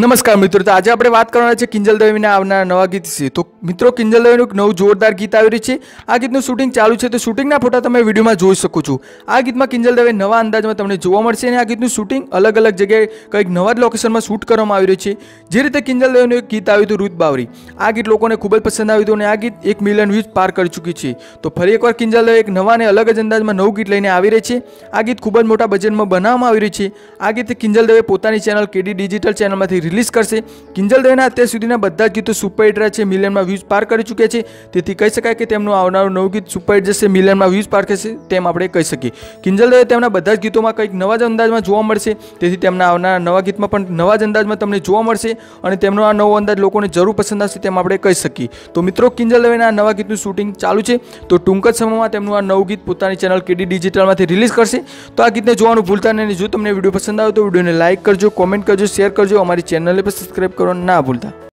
નમસ્કાર મિત્રો તો આજે આપણે વાત કરવાના છે કિંજલ દેવીના આવનારા નવા ગીત વિશે તો મિત્રો કિંજલ દેવીનું એક નવું જોરદાર ગીત આવી રહ્યું છે આ ગીતનું શૂટિંગ ચાલુ છે તો શૂટિંગના ફોટા તમે વિડીયોમાં જોઈ શકો છો આ ગીતમાં કિંજલ દેવી નવા અંદાજમાં તમને જોવા મળશે અને આ ગીતનું શૂટિંગ અલગ અલગ જગ્યાએ કઈક નવા જ લોકેશનમાં શૂટ કરવામાં આવી રહ્યું છે જે રીતે કિંજલ દેવીનું એક ગીત આવ્યું તો રૂદબાવરી આ ગીત લોકોને ખૂબ જ પસંદ આવી તો ને આ ગીત 1 મિલિયન વ્યૂઝ પાર કરી ચૂકી છે તો ફરી એકવાર કિંજલ દેવી એક નવા ને અલગ જ અંદાજમાં નવું ગીત લઈને આવી રહે છે આ ગીત ખૂબ જ મોટા બજેટમાં બનાવવામાં આવી રહ્યું છે આ ગીત કિંજલ દેવી પોતાના ચેનલ કેડી ડિજિટલ ચેનલમાંથી リリース કરસે કિંજલ દેના તેસ સુદિના બધજ ગીતો સુપર હિટરા છે મિલિયન માં વ્યૂઝ પાર કરી ચૂક્યા છે તેથી કહી શકાય કે તેમનો આવનાર નવ ગીત સુપર હિટ જસે મિલિયન માં વ્યૂઝ પાર કરશે તેમ આપણે કહી સકી કિંજલ દેના તેના બધજ ગીતોમાં કઈક નવા જ अंदाजમાં જોવા મળશે તેથી તેમનો આવના નવા ગીતમાં પણ નવા જ अंदाजમાં તમને જોવા મળશે અને તેમનો આ નવો अंदाज લોકોને જરૂર પસંદ આવશે તેમ આપણે કહી સકી તો મિત્રો કિંજલ દેનાના નવા ગીતની શૂટિંગ ચાલુ છે તો ટૂંક સમયમાં તેમનો આ નવ ગીત પોતાની ચેનલ કેડી ડિજિટલ માંથી રિલીઝ કરશે તો આ ગીતને જોવાનું ભૂલતા નહિ જો તમને વિડિયો પસંદ આવે તો વિડિયોને લાઈક કરજો કમેન્ટ કરજો શેર કરજો અમારી ચેનલને પણ સબસ્ક્રાઈબ કરવાનું ના ભૂલતા